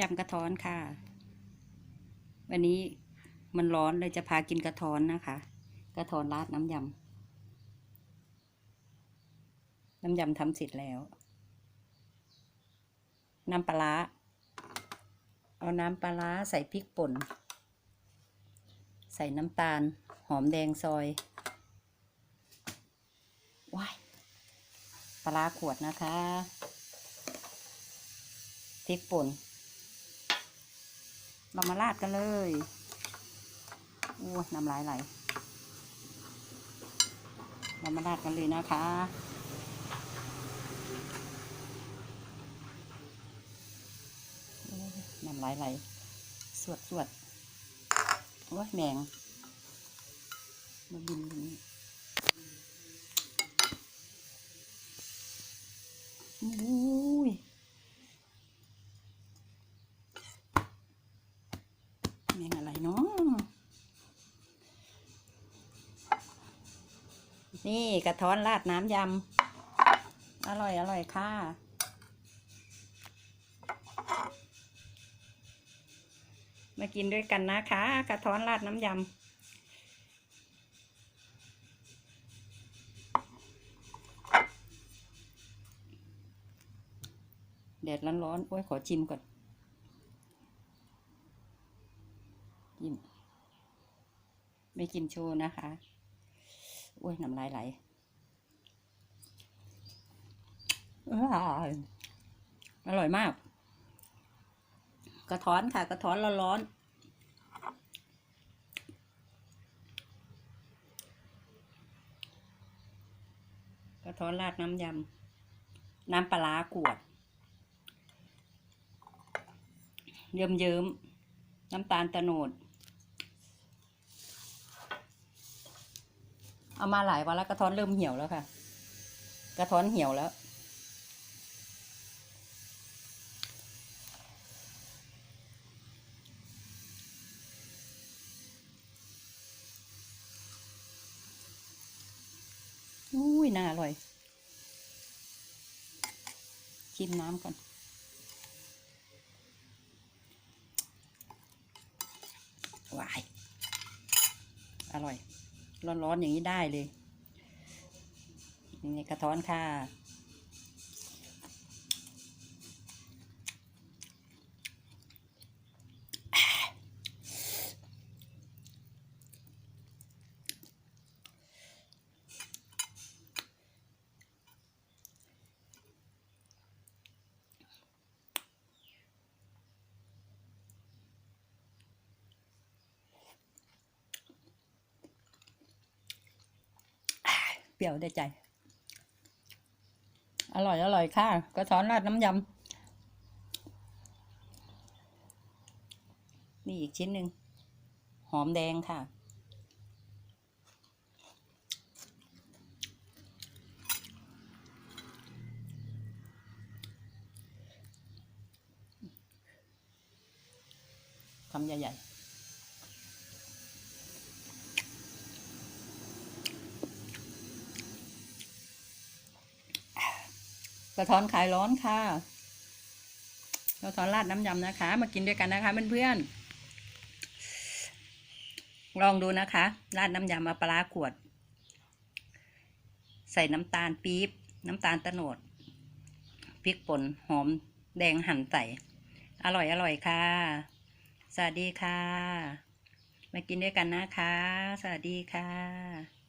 ยำกระท้อนค่ะ วันนี้มันร้อนเลยจะพากินกระท้อนนะคะ กระท้อนราดน้ำยำ น้ำยำทำเสร็จแล้ว น้ำปลาร้าเอาน้ำปลาร้าใส่พริกป่น ใส่น้ำตาล หอมแดงซอย ว้ายปลาขวดนะคะพริกป่น เรามาราดกันเลยโอ้ยน้ำลายไหลเรามาราดกันเลยนะคะน้ำลายไหลสวดสวดโอ้ยแมงมาบินตรงนี้อุ้ย แมงอะไร เนาะนี่กระท้อนราดน้ำยำ อร่อยอร่อยค่ะ มากินด้วยกันนะคะ กระท้อนราดน้ำยำแดดร้อนๆ โอ้ย ขอชิมก่อนินไม่กินโชว์นะคะโอ้ยน้ำลายไหลอร่อยอร่อยมาก กระท้อนค่ะ กระท้อนร้อนๆกระท้อนราดน้ำยำ น้ำปลาร้าขวด เยิ้มเยิ้มๆน้ำตาลตะโนด เอามาหลายวันแล้วกระท้อนเริ่มเหี่ยวแล้วค่ะ กระท้อนเหี่ยวแล้ว อุ้ยน่าอร่อย ชิมน้ำก่อนวาย อร่อย ร้อนๆอย่างนี้ได้เลยนี่กระท้อนค่ะ เป รี้ยวได้ใจ อร่อยอร่อยค่ะกระท้อนราดน้ำยำนี่อีกชิ้นหนึ่งหอมแดงค่ะ คำใหญ่ๆ กระท้อนขายร้อนค่ะกระท้อนราดน้ำยำนะคะ มากินด้วยกันนะคะเพื่อนๆลองดูนะคะ ราดน้ำยำมาปลาร้าขวด ใส่น้ำตาลปี๊บ น้ำตาลตะโนดพริกป่นหอมแดงหั่นใส่ อร่อยอร่อยค่ะ สวัสดีค่ะ มากินด้วยกันนะคะ สวัสดีค่ะ